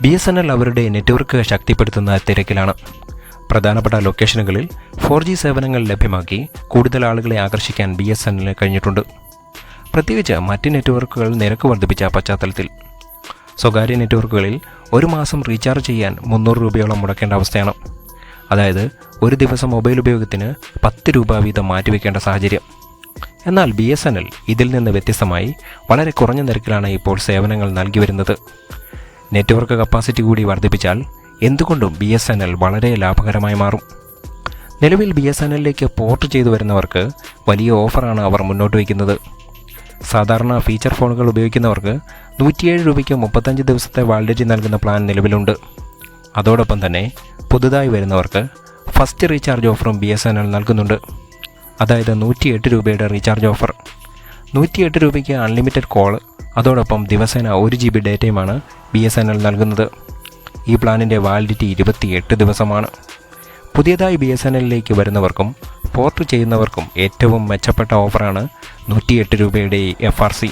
B S N L അവരുടെ network ശക്തിപ്പെടുത്തുന്ന തിരക്കിലാണ്. പ്രധാനപ്പെട്ട ലൊക്കേഷനുകളിൽ ഫോർ ജി സേവനങ്ങൾ ലഭ്യമാക്കി കൂടുതൽ ആളുകളെ ആകർഷിക്കാൻ ബി എസ് എൻ എല്ലിന് കഴിഞ്ഞിട്ടുണ്ട്. പ്രത്യേകിച്ച് മറ്റ് നെറ്റ്വർക്കുകൾ നിരക്ക് വർദ്ധിപ്പിച്ച പശ്ചാത്തലത്തിൽ. സ്വകാര്യ നെറ്റ്വർക്കുകളിൽ ഒരു മാസം റീചാർജ് ചെയ്യാൻ മുന്നൂറ് രൂപയോളം മുടക്കേണ്ട അവസ്ഥയാണ്. അതായത് ഒരു ദിവസം മൊബൈൽ ഉപയോഗത്തിന് പത്ത് രൂപ വീതം മാറ്റിവെക്കേണ്ട സാഹചര്യം. എന്നാൽ ബി എസ് എൻ എൽ ഇതിൽ നിന്ന് വ്യത്യസ്തമായി വളരെ കുറഞ്ഞ നിരക്കിലാണ് ഇപ്പോൾ സേവനങ്ങൾ നൽകി വരുന്നത്. നെറ്റ്വർക്ക് കപ്പാസിറ്റി കൂടി വർദ്ധിപ്പിച്ചാൽ എന്തുകൊണ്ടും ബി എസ് എൻ എൽ വളരെ ലാഭകരമായി മാറും. നിലവിൽ ബി എസ് എൻ എല്ലിലേക്ക് പോർട്ട് ചെയ്തു വരുന്നവർക്ക് വലിയ ഓഫറാണ് അവർ മുന്നോട്ട് വയ്ക്കുന്നത്. സാധാരണ ഫീച്ചർ ഫോണുകൾ ഉപയോഗിക്കുന്നവർക്ക് നൂറ്റിയേഴ് രൂപയ്ക്ക് മുപ്പത്തഞ്ച് ദിവസത്തെ വാലിഡിറ്റി നൽകുന്ന പ്ലാൻ നിലവിലുണ്ട്. അതോടൊപ്പം തന്നെ പുതുതായി വരുന്നവർക്ക് ഫസ്റ്റ് റീചാർജ് ഓഫറും ബി എസ് എൻ എൽ നൽകുന്നുണ്ട്. അതായത് നൂറ്റിയെട്ട് രൂപയുടെ റീചാർജ് ഓഫർ. നൂറ്റിയെട്ട് രൂപയ്ക്ക് അൺലിമിറ്റഡ് കോൾ അതോടൊപ്പം ദിവസേന ഒരു ജി ബി ഡേറ്റയുമാണ് ബി എസ് എൻ എൽ നൽകുന്നത്. ഈ പ്ലാനിന്റെ വാലിഡിറ്റി ഇരുപത്തിയെട്ട് ദിവസമാണ്. പുതിയതായി ബി എസ് എൻ എല്ലിലേക്ക് വരുന്നവർക്കും പോർട്ട് ചെയ്യുന്നവർക്കും ഏറ്റവും മെച്ചപ്പെട്ട ഓഫറാണ് നൂറ്റിയെട്ട് രൂപയുടെ എഫ് ആർ സി